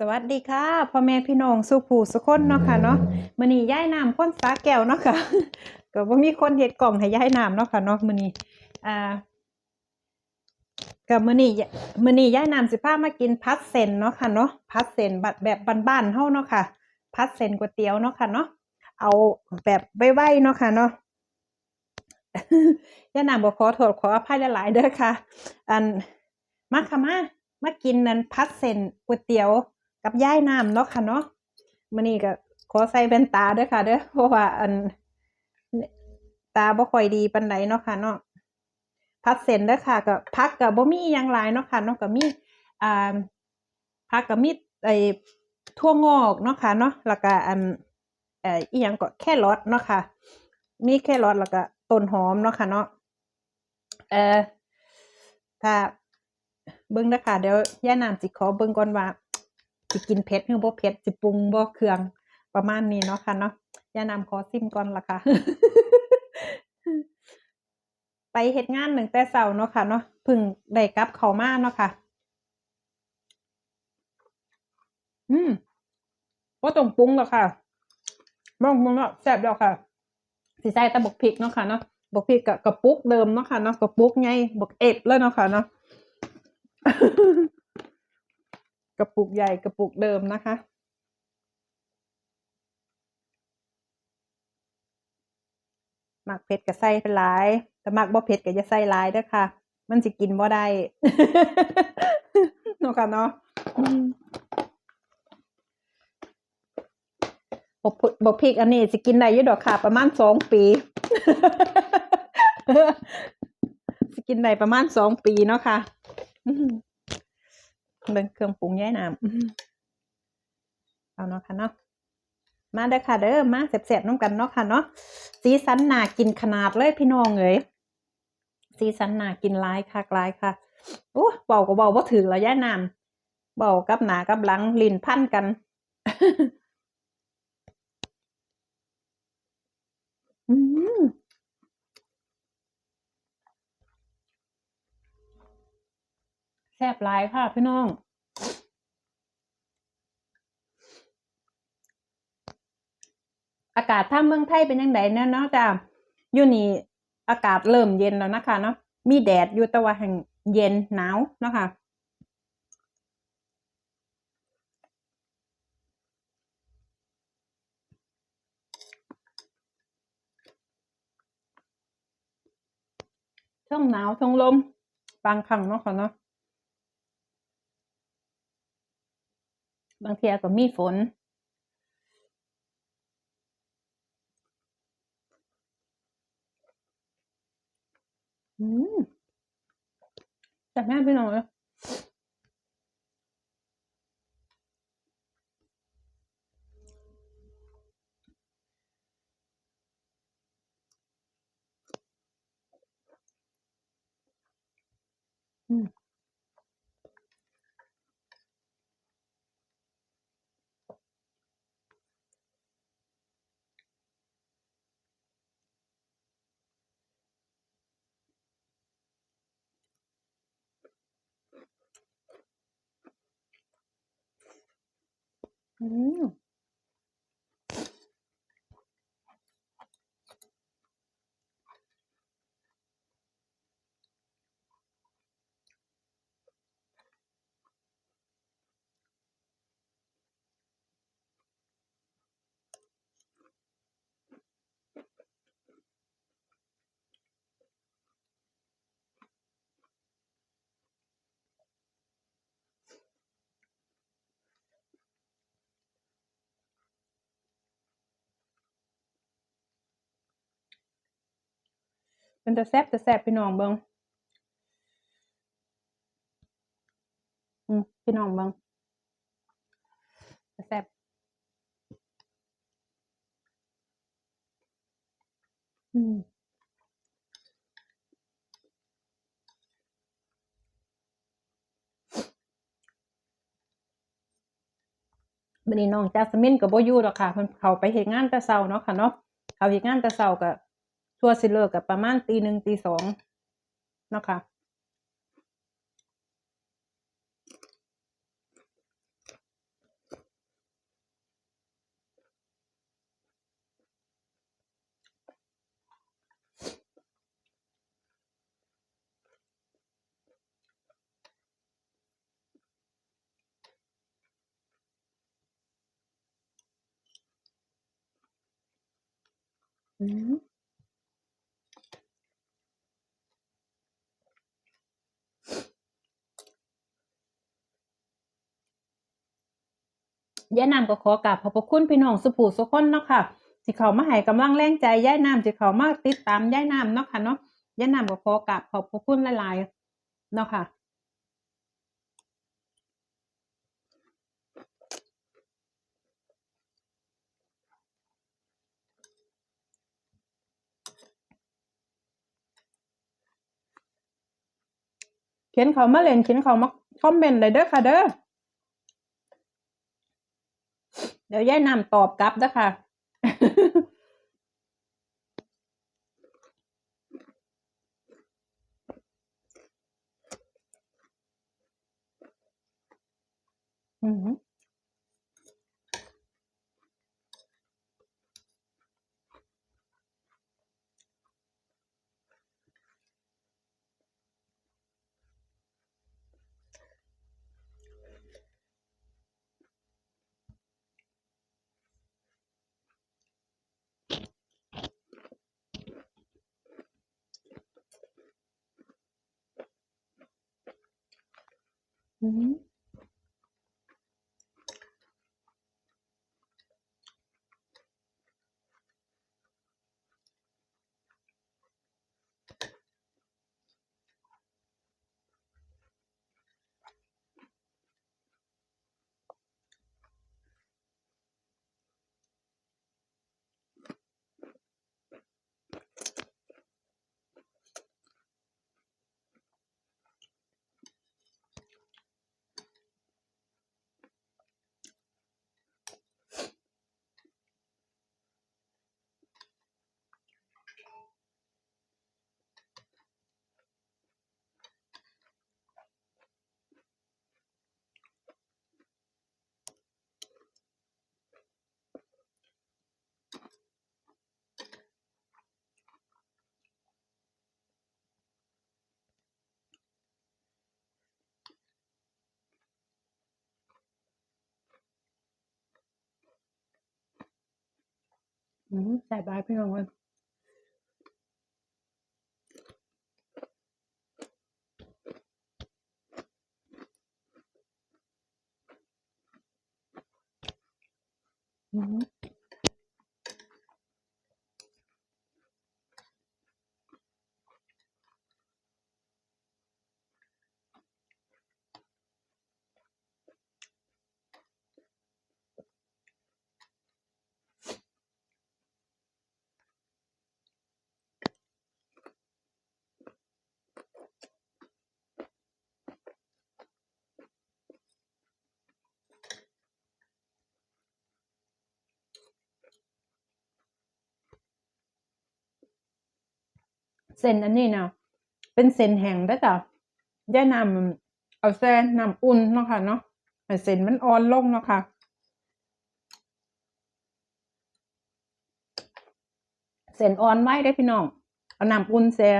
สวัสดีค่ะพ่อแม่พี่น้องสุผู้สุคนเนาะค่ะเนาะมื้อนี้ย้ายน้ำพ้นสาแก้วเนาะค่ะก็บ่มีคนเฮ็ดกล่องให้ย้ายน้ำเนาะค่ะเนาะมื้อนี้อ่าก็มื้อนี้มื้อนี้ย้ายน้ำสิพามากินพัดเส้นเนาะค่ะเนาะพัดเส้นแบบแบบบ้านๆเฮาเนาะค่ะพัดเส้นก๋วยเตี๋ยวเนาะค่ะเนาะเอาแบบไวๆเนาะค่ะเนาะย่าน้ำบ่ขอโทษขออภัยหลายๆเด้อค่ะ อันมาค่ะมามากินนั้นพัดเส้นก๋วยเตี๋ยว กับย่ายน้ำเนาะค่ะเนาะมื้อนี้ก็ขอใส่แว่นตาด้อค่ะ เด้อเพราะว่าอันตาบ่ค่อยดีปานใดเนาะค่ะเนาะพัดเส้นเด้อค่ะก็ผักก็บ่มีอิหยังหลายเนาะค่ะเนาะก็มีอ่าผักก็มีไอ้ถั่วงอกเนาะค่ะเนาะแล้วก็อันเอ่ออีหยังก็แค่รอทเนาะค่ะ มีแค่รอทแล้วก็ต้นหอมเนาะค่ะเนาะเอ่อถ้าเบิ่งเด้อค่ะเดี๋ยวย่าน้ำสิขอเบิ่งก่อนว่า สิกินเผ็ดหรือบ่เผ็ดสิปรุงบ่เครื่องประมาณนี้เนาะค่ะเนาะย่านำขอซิมก่อนล่ะค่ะ ไปเฮ็ดงานตั้งแต่เช้าเนาะค่ะเนาะพิ่งได้กลับเข้ามาเนาะค่ะ อืมบ่ต้องปรุงหรอกค่ะบ่ต้องปรุงแล้วแซ่บแล้วค่ะสิใส่แต่บกพริกเนาะค่ะเนาะบกพริกกับกระปุกเดิมเนาะค่ะเนาะกระปุกใหญ่บักเอฟเลยเนาะค่ะเนาะ กระปุกใหญ่กระปุกเดิมนะคะ หมักเผ็ดก็ใส่เป็นหลาย แต่หมักบ่เผ็ดก็อย่าใส่หลายเด้อค่ะ มันสิกินบ่ได้เนาะค่ะเนาะบ่บ่พริกอันนี้สิกินได้อยู่ดอกค่ะ ประมาณสองปีสิกินได้ประมาณสองปีเนาะค่ะ เบิ่งเครื่องปรุงย้ายน้ำอืมเอาเนาะค่ะเนาะมาเด้อค่ะเด้อมาแซ่บๆน้ำกันเนาะค่ะเนาะสีสันน่ากินขนาดเลยพี่น้องเอ้ยสีสันน่ากินหลายค่ะหลายค่ะโอ้เบาก็เบาบ่ถึงแล้วย่าน้ำเบากับหนากับหลังลิ้นพันกัน อืม แซ่บหลายค่ะพี่น้องอากาศถ้าเมืองไทยเป็นยังไงเนาะเนาะจ้าอยู่นี่อากาศเริ่มเย็นแล้วนะคะเนาะมีแดดอยู่แต่ว่าแห่งเย็นหนาวเนาะค่ะช่วงหนาวช่วงลมบางครั้งเนาะค่ะเนาะ บางเทียก็มีฝน อืมแต่แม่พี่น้องอืม อื เป็นแต่แซ่บแต่แซ่บพี่น้องเบิงอืมพี่น้องเบิงแต่แซ่บอืมบัดนี้น้องจาสมินก็บ่อยู่ดอกค่ะเพิ่นเขาไปเฮ็ดงานแต่เช้าเนาะค่ะเนาะเขาเฮ็ดงานแต่เช้าก็ ตัวสิเลิกกับประมาณตีหนึ่งตีสองนะคะ嗯。Mm hmm. ย่ายน้ำก็ขอกราบขอบพระคุณพี่น้องสุภูสุคนเนาะค่ะสิเขามาให้กำลังแรงใจย่ายน้ำสิเขามาติดตามย่ายน้ำเนาะค่ะเนาะย่ายน้ำก็ขอกราบขอบพระคุณหลายๆเนาะค่ะเขียนเขามาเล่นเขียนเขามาคอมเมนต์เลยเด้อค่ะเด้อ เดี๋ยวย่ายนำตอบกลับนะคะอือ หื อืมใส่บายพี่น้องเลยอืม เส้นอันนี้นะเป็นเส้นแห้งได้จ้ะย่านำเอาแซ่น้ำอุ่นเนาะค่ะเนาะให้เส้นมันอ่อนลงเนาะค่ะเส้นอ่อนไว้ได้พี่น้องเอาน้ำอุ่นแซ่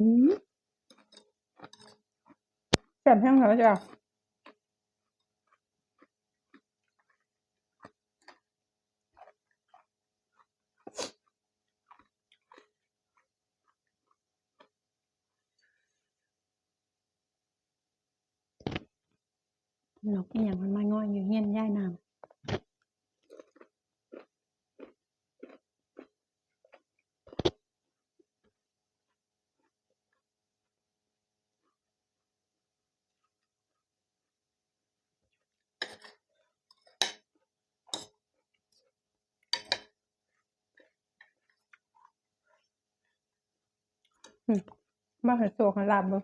อืมแซ่บแห้งแล้วจ้ะนกอหย่างมันมาง่อยอยู่เฮียนย่ายน้ำ อืมมาให้โซกันลาบบ่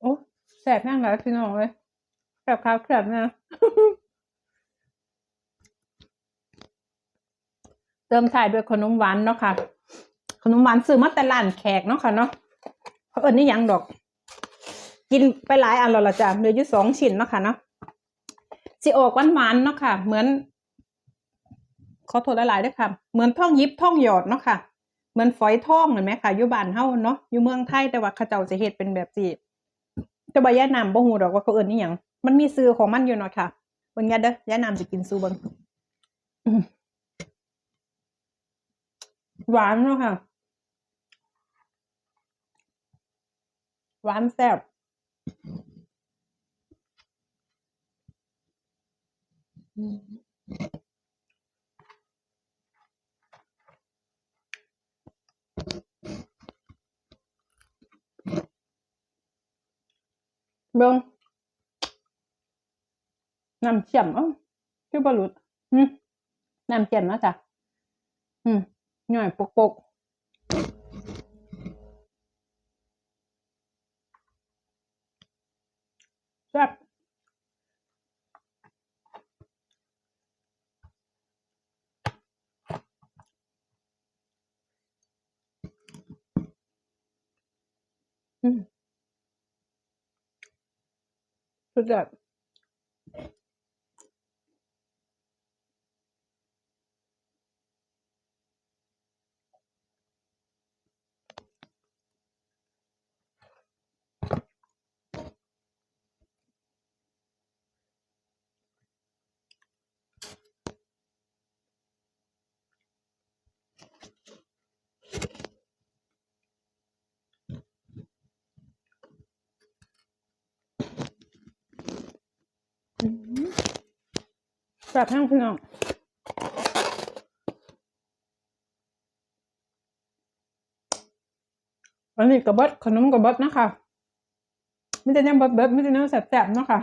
โอ้ แสบนั่งแล้วพี่น้องเลยแสบขาวแสบนะเติมถ่ายด้วยขนมหวานเนาะค่ะ ขนมหวานซื้อมาแต่ร้านแขกเนาะค่ะเนาะเขาะเอิญนี่ยังดอก กินไปหลายอันแล้วละจ้ะเหลืออยู่สองชิ้นเนาะค่ะเนาะสิออกหวานๆเนาะค่ะ เหมือนขอโทษหลายๆด้วยค่ะ เหมือนท่องยิบท่องหยอดเนาะค่ะ เหมือนฝอยท่องเห็นไหมค่ะอยู่บ้านเฮาเนาะอยู่เมืองไทยแต่ว่าขาเจ้าจะเฮ็ดเป็นแบบสิ แต่ว่าย่านามบ่ฮู้ดอกว่าเขาเอิ้นอีหยังมันมีซื้อของมันอยู่เนาะค่ะเบิ่งยาเด้อย่านามจะกินซูเบิ่งหวานเนาะค่ะ หวานแซ่บอืม เบิ่งน้ำเจียมเอ้าคือบรุษอืมน้ำเจียมนะจ๊ะอืมหน่อยปกปกแซ่บอืม สุดย แบบแห้งพี่น้องอันนี้กับเบิดขนมกับเบิดนะคะไม่แต่ยังเบิดเบิดไม่แต่ยังแสบๆนะคะ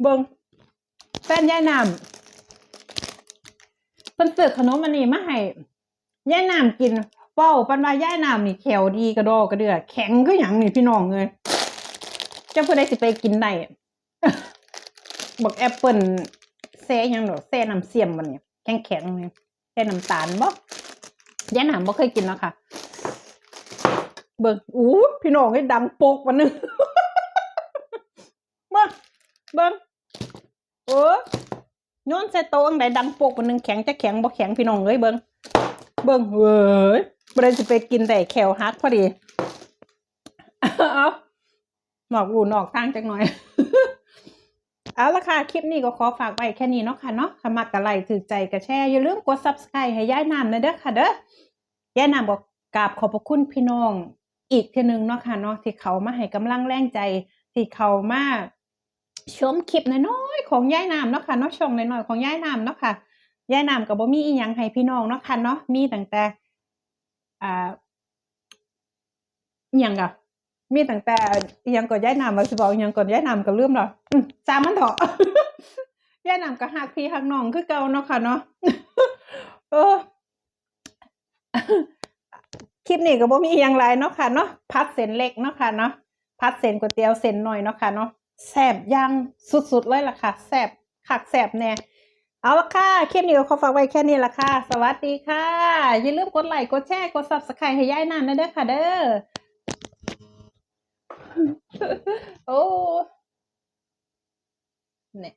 เบิงแฟนยายนำเพิ่นซื้อขนมอันนี้มาให้ยายนำกิน เว้าปันว่ายายน้ำนี่แขวดีกระดอกระเดือแข็งก็หยังนี่พี่น้องเลยเจ้าผู้ใดสิไปกินได้บอกแอปเปิลแซ่ยังดอแซ่น้ำเสียมมันเนี่ยแข็งแข็งเนี่ยแซ่น้ำตาลบ่ยายน้ำบ่เคยกินเนาะค่ะ เบิ่งอู้พี่น้องให้ดังโปกวันหนึงเบิ่งเบิ่งโอ้โยนใส่โต๊ะอันใดดังโปกวันหนึงแข็งจะแข็งบ่แข็งพี่น้องเอ้ยเบิ่งเบิ่งเว้ย บ่ได้สิไปกินแต่แขวฮักพอดี เอาหมอกอูนออกทางจักหน่อย เอาละค่ะ คลิปนี้ก็ขอฝากไว้แค่นี้เนาะค่ะเนาะขมักกะไลค์ถือใจกระแชร์อย่าลืมกด subscribe ให้ย้ายน้ำนะเด้อค่ะเด้อย่ายน้ำบอกกราบขอบพระคุณพี่น้องอีกทีนึงเนาะค่ะเนาะที่เขามาให้กำลังแรงใจ ที่เขามาชมคลิปน้อยๆของย่ายน้ำเนาะค่ะเนาะช่องน้อยๆของย่ายน้ำเนาะค่ะย่ายน้ำก็บ่มีอีหยังให้พี่น้องเนาะค่ะเนาะมีตั้งแต่ อ่าอิหยังกะมีตั้งแต่อิหยังก่อนย้ายนามมาสิบอกยังก่อนย้ายนามก็ลืมแล้วอืมจามันเถอะย้ายนามก็หักพี่หักน้องคือเก่าเนาะค่ะเนาะเออคลิปนี้ก็บ่มีอิหยังไรเนาะค่ะเนาะพัดเส้นเล็กเนาะค่ะเนาะพัดเส้นก๋วยเตี๋ยวเส้นหน่อยเนาะค่ะเนาะแซบยังสุดๆเลยล่ะค่ะแซบคักแซบแน่ เอาละค่ะคลิปนี้ก็ขอฝากไว้แค่นี้ละค่ะ สวัสดีค่ะ อย่าลืมกดไลค์ กดแชร์ กด subscribe ให้ย่ายนานนะเด้อค่ะเด้อ โอ้ เนี่ย